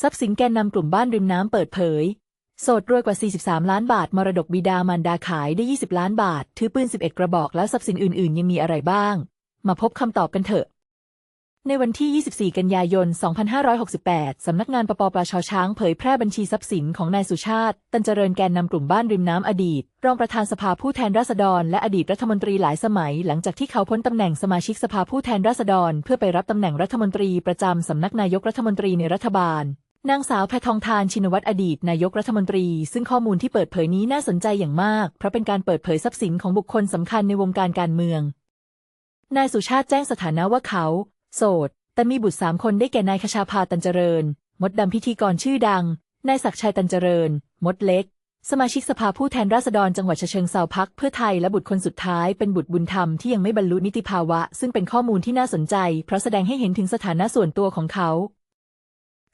ทรัพย์สินแกนนำกลุ่มบ้านริมน้ำเปิดเผย โสดรวยกว่า 43 ล้านบาท มรดกบิดามารดาขายได้ 20 ล้านบาท ถือปืน 11 กระบอกแล้วทรัพย์สินอื่น ๆ ยังมีอะไรบ้าง มาพบคำตอบกันเถอะ ในวันที่ 24 กันยายน 2568 สำนักงานปปปชช้างเผยแพร่บัญชีทรัพย์สินของนายสุชาติ ตันเจริญแกนนำกลุ่มบ้านริมน้ำอดีต รองประธานสภาผู้แทนราษฎร และอดีตรัฐมนตรีหลายสมัย หลังจากที่เขาพ้นตำแหน่งสมาชิกสภาผู้แทนราษฎร เพื่อไปรับตำแหน่งรัฐมนตรีประจำสำนักนายกรัฐมนตรีในรัฐบาล นางสาวแพทองทานชินวัตรอดีตนายกรัฐมนตรี ซึ่งข้อมูลที่เปิดเผยนี้น่าสนใจอย่างมาก เพราะเป็นการเปิดเผยทรัพย์สินของบุคคลสำคัญในวงการการเมือง นายสุชาติแจ้งสถานะว่าเขา โสด แต่มีบุตรสามคนได้แก่นายคชาภาตันเจริญ มดดำพิธีกรชื่อดัง นายศักชัยตันเจริญ มดเล็ก สมาชิกสภาผู้แทนราษฎรจังหวัดเชิงเซาพักเพื่อไทยและบุตรคนสุดท้ายเป็นบุตรบุญธรรมที่ยังไม่บรรลุนิติภาวะ ซึ่งเป็นข้อมูลที่น่าสนใจ เพราะแสดงให้เห็นถึงสถานะส่วนตัวของเขา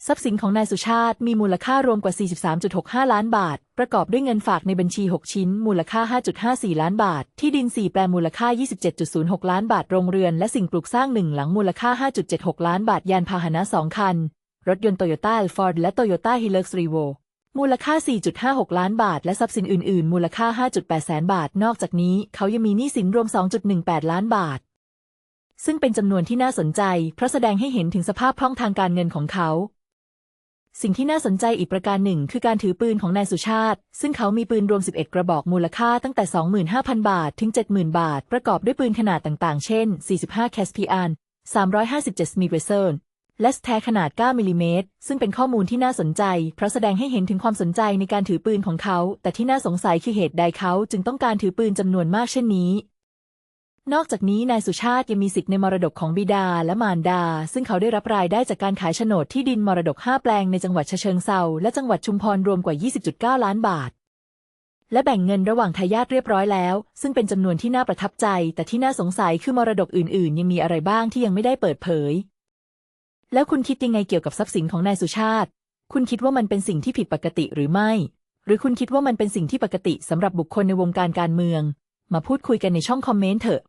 ทรัพย์สินของนายสุชาติมีมูลค่ารวมกว่า 43.65 ล้านบาท ประกอบด้วยเงินฝากในบัญชี 6 ชิ้น มูลค่า 5.54 ล้านบาท ที่ดิน 4 แปลงมูลค่า 27.06 ล้านบาท โรงเรือน และสิ่งปลูกสร้างหนึ่งหลังมูลค่า 5.76 ล้านบาท ยานพาหนะ 2 คัน รถยนต์โตโยต้าฟอร์ดและโตโยต้าฮิล u ์รีโวมูลค่า 4.56 ล้านบาท และทรัพย์สินอื่น ๆ มูลค่า 5.8 แสนบาท นอกจากนี้เขายังมีหนี้สินรวม 2.18 ล้านบาท ซึ่งเป็นจำนวนที่น่าสนใจ เพราะแสดงให้เห็นถึงสภาพคล่องทางการเงินของเขา สิ่งที่น่าสนใจอีกประการหนึ่ง คือการถือปืนของนายสุชาติ ซึ่งเขามีปืนรวม 11 กระบอกมูลค่าตั้งแต่ 25,000 บาท ถึง 70,000 บาท ประกอบด้วยปืนขนาดต่างๆ เช่น 45แคสพิอัน357มิเรเซอร์และสแทขนาด 9 มิลิเมตร ซึ่งเป็นข้อมูลที่น่าสนใจ เพราะแสดงให้เห็นถึงความสนใจในการถือปืนของเขา แต่ที่น่าสงสัยคือเหตุใดเขาจึงต้องการถือปืนจำนวนมากเช่นนี้ นอกจากนี้นายสุชาติยังมีสิทธิ์ในมรดกของบิดาและมารดา ซึ่งเขาได้รับรายได้จากการขายโฉนดที่ดินมรดก 5 แปลงในจังหวัดเชิงเซาและจังหวัดชุมพรรวมกว่า 20.9 ล้านบาท และแบ่งเงินระหว่างทายาทเรียบร้อยแล้ว ซึ่งเป็นจำนวนที่น่าประทับใจ แต่ที่น่าสงสัยคือมรดกอื่นๆ ยังมีอะไรบ้างที่ยังไม่ได้เปิดเผย แล้วคุณคิดยังไงเกี่ยวกับทรัพย์สินของนายสุชาติ คุณคิดว่ามันเป็นสิ่งที่ผิดปกติหรือไม่ หรือคุณคิดว่ามันเป็นสิ่งที่ปกติสำหรับบุคคลในวงการการเมือง มาพูดคุยกันในช่องคอมเมนต์เถอะ